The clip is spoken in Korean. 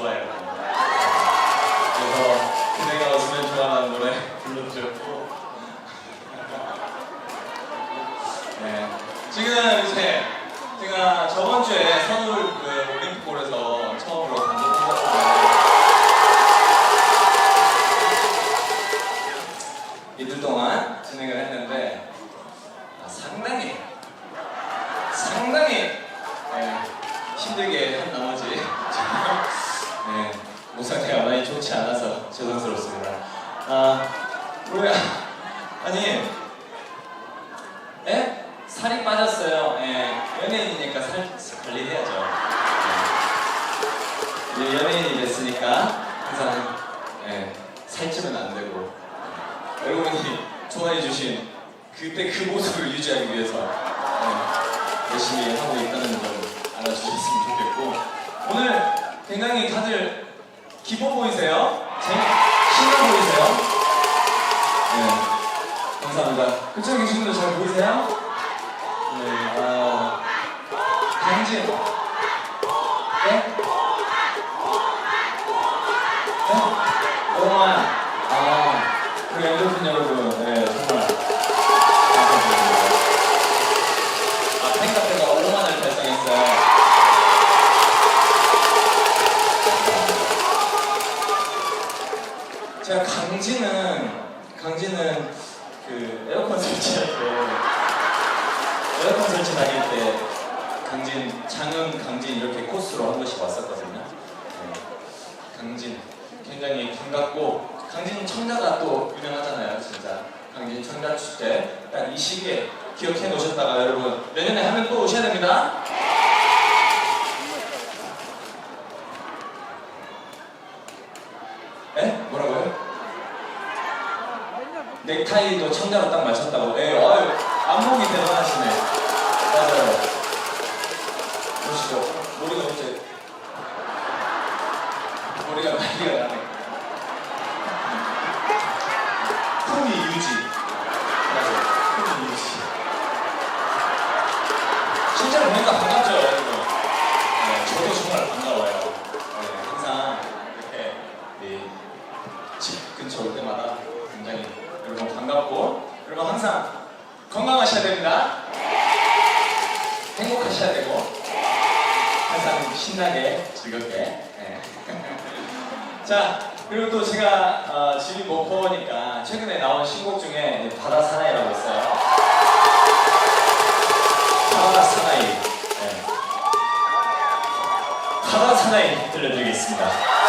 좋아해요. 그래서 내가 웃으면 좋아하는 노래 불러주셨고 네. 지금 이제 제가 저번 주에 서울 그 올림픽홀에서 처음으로 단독 찍었어요. 이틀 동안 진행을 했는데 아, 상당히 상당히 네, 힘들게 한 나머지 아, 뭐야. 아니, 에? 살이 빠졌어요. 예. 연예인이니까 살 관리해야죠. 예. 연예인이 됐으니까 항상 예. 살찌면 안 되고 여러분이 좋아해주신 그때 그 모습을 유지하기 위해서 예. 열심히 하고 있다는 점 알아주셨으면 좋겠고 오늘 굉장히 다들 기뻐 보이세요? 재 신나 보이세요? 네, 감사합니다. 그쪽에 계신 분들 잘 보이세요? 네, 아, 강진. 네? 네? 제가 강진은 강진은 그 에어컨 설치할 때 에어컨 설치 다닐 때 강진 장은 강진 이렇게 코스로 한 번씩 왔었거든요. 네. 강진 굉장히 반갑고 강진 청자가 또 유명하잖아요, 진짜. 강진 청자 축제 딱 이 시기에 기억해 놓으셨다가 여러분 내년에 하면 또 오셔야 됩니다. 에? 뭐라고요? 넥타이도 청자로 딱 맞췄다고. 예, 아유, 안목이 대단하시네. 맞아요. 보시죠. 머리가 어째. 머리가 난리가 나네. 품위 유지. 맞아요. 품위 유지. 실제로 보니까 반갑죠, 여러분. 네, 저도 정말 반가워요. 네, 항상 이렇게 네, 집 근처 올 때마다 굉장히 여러분 반갑고 여러분 항상 건강하셔야 됩니다. 행복하셔야 되고 항상 신나게 즐겁게. 네. 자 그리고 또 제가 어, 집이 목포니까 최근에 나온 신곡 중에 바다 사나이라고 있어요. 바다 사나이. 네. 바다 사나이 들려드리겠습니다.